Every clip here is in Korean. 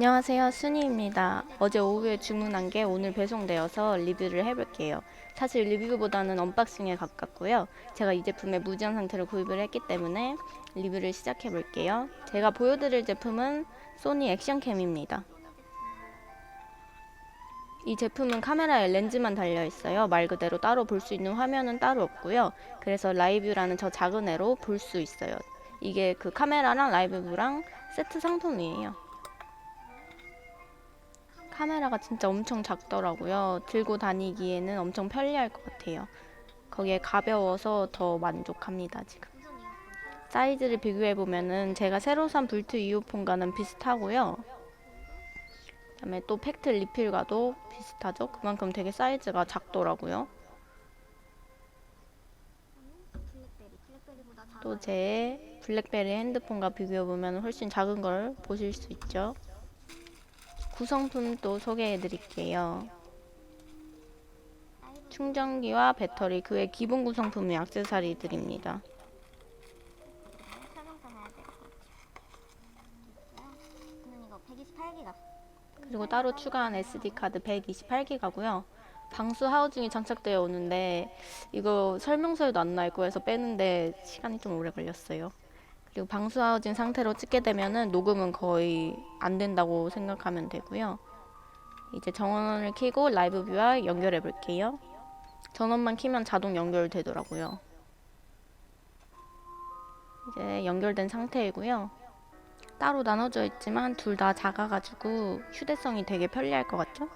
안녕하세요. 순이입니다. 어제 오후에 주문한 게 오늘 배송되어서 리뷰를 해볼게요. 사실 리뷰보다는 언박싱에 가깝고요. 제가 이 제품의 무제한 상태로 구입을 했기 때문에 리뷰를 시작해 볼게요. 제가 보여드릴 제품은 소니 액션캠입니다. 이 제품은 카메라에 렌즈만 달려 있어요. 말 그대로 따로 볼 수 있는 화면은 따로 없고요. 그래서 라이뷰라는 저 작은 애로 볼 수 있어요. 이게 그 카메라랑 라이브뷰랑 세트 상품이에요. 카메라가 진짜 엄청 작더라고요. 들고 다니기에는 엄청 편리할 것 같아요. 거기에 가벼워서 더 만족합니다, 지금. 사이즈를 비교해 보면은 제가 새로 산 불트 이어폰과는 비슷하고요. 그 다음에 또 팩트 리필과도 비슷하죠. 그만큼 되게 사이즈가 작더라고요. 또 제 블랙베리 핸드폰과 비교해 보면 훨씬 작은 걸 보실 수 있죠. 구성품 또 소개해 드릴게요. 충전기와 배터리 그외 기본 이거 128기가. 그리고 따로 추가한 SD 카드 128기가고요. 방수 하우징이 장착되어 오는데 이거 설명서에도 안 나 있고 해서 빼는데 시간이 좀 오래 걸렸어요. 그리고 방수 하우징 상태로 찍게 되면은 녹음은 거의 안 된다고 생각하면 되고요. 이제 정원을 켜고 라이브 뷰와 연결해 볼게요. 전원만 켜면 자동 연결되더라고요. 이제 연결된 상태이고요. 따로 나눠져 있지만 둘 다 작아가지고 휴대성이 되게 편리할 것 같죠?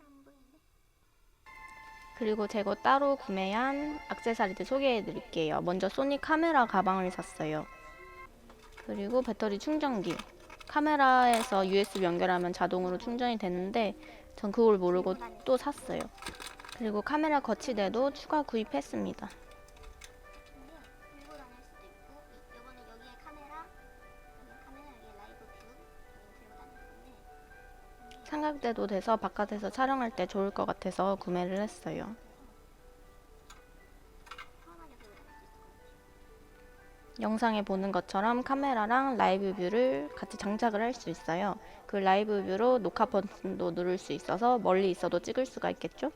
안 보이네. 그리고 제가 따로 구매한 액세서리들 소개해 드릴게요. 먼저 소니 카메라 가방을 샀어요. 그리고 배터리 충전기. 카메라에서 USB 연결하면 자동으로 충전이 되는데 전 그걸 모르고 또 샀어요. 그리고 카메라 거치대도 추가 구입했습니다. 삼각대도 돼서 바깥에서 촬영할 때 좋을 것 같아서 구매를 했어요. 영상에 보는 것처럼 카메라랑 라이브 뷰를 같이 장착을 할 수 있어요. 그 라이브 뷰로 녹화 버튼도 누를 수 있어서 멀리 있어도 찍을 수가 있겠죠?